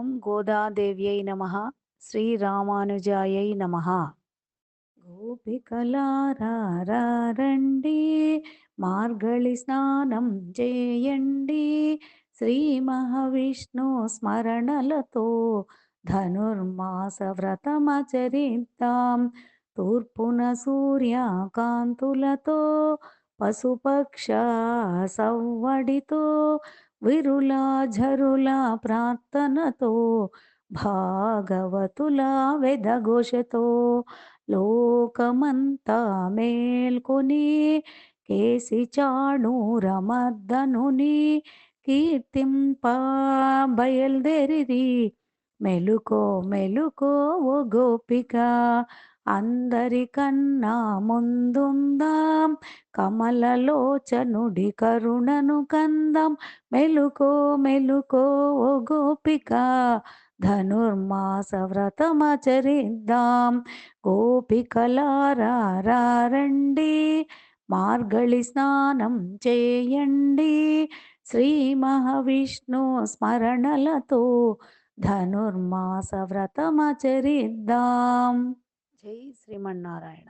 ఓం గోదాదేవ్యై నమ. శ్రీరామానుజాయై నమ. గోపికలారండి మార్గళి స్నానం చేయండి శ్రీ మహావిష్ణు స్మరణలతో ధనుర్మాస వ్రతమచరిద్దాం. తూర్పున సూర్యకాంతులతో పశుపక్ష సవ్వడితో విరులా జరులా ప్రార్థనతో భాగవతుల వెదఘోషతో లోకమంతా మేల్కొని కేసి చాణూరమద్దనుని కీర్తింప బయలుదేరిరి. మెలుకో మెలుకో ఓ గోపిక అందరికన్నా ముందుందాం. కమలలోచనుడి కరుణను కందం. మెలుకో మెలుకో ఓ గోపిక ధనుర్మాస వ్రతమచరిద్దాం గోపికలారండి మార్గళి స్నానం చేయండి. శ్రీ మహావిష్ణు స్మరణలతో ధనుర్మాస వ్రతమచరిద్దాం జై శ్రీమన్నారాయణ.